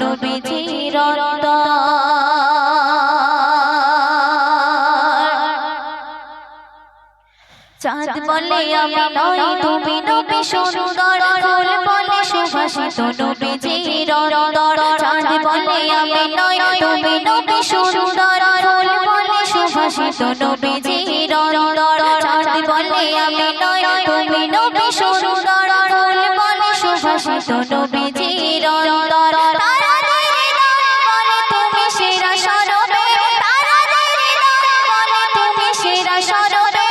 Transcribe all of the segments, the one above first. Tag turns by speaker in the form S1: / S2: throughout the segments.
S1: নবীজির চাঁদ বলে আমি নই তুমি নবী সুন্দর, ফুল বলে সুভাষিত নবীজির চাঁদ বলে আমি নই তুমি নবী সুন্দর, ফুল বলে সুভাষিত নবীজির চাঁদ বলে আমি নই তুমি নবী সুন্দর, ফুল বলে সুভাষিত নবীজির সরবে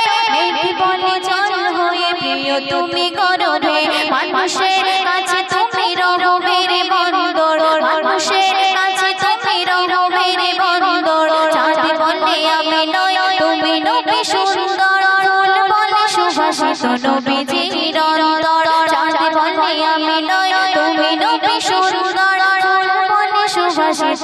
S1: বলে জল হয়ে প্রিয় তুমি গরবে মানুষের কাছে তুমি রহবের বন্দর। মানুষের কাছে তুমি রহবের বন্দর। চাঁদ বলে আমি নয় তুমি নবী সুন্দর। ফুল বলে সুভাষিত নবীজির অন্তর চাঁদ বলে আমি নয় তুমি নবী সুন্দর। ফুল বলে সুভাষিত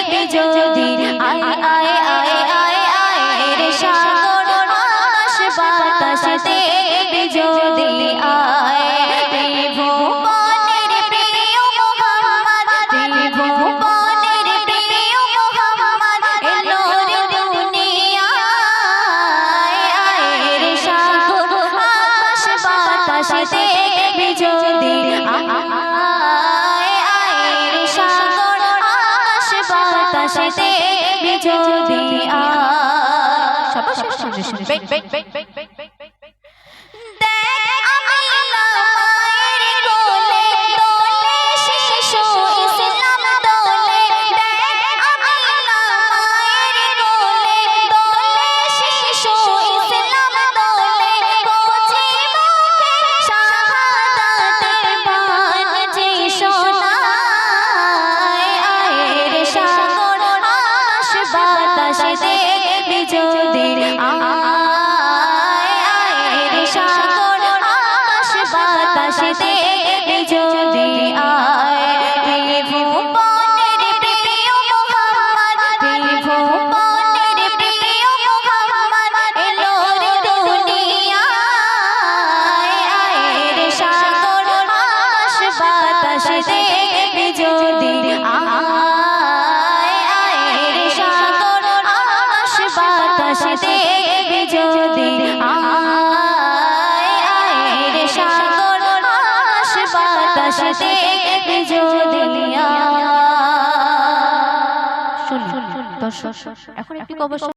S1: যদি আয় আয় আয় আয় আয়ের সাগর আকাশ বাতাসে দেখবি যদি আয়। ত্রিভুবনের প্রিয় বাতাসে দেখবি যদি আয় সবাই শুনবে শুনবে যদি সাগর আকাশ বাতাসে দেখবি যদি আয় ত্রিভুবনের বাতাসে দেখবি এখন একটু কবর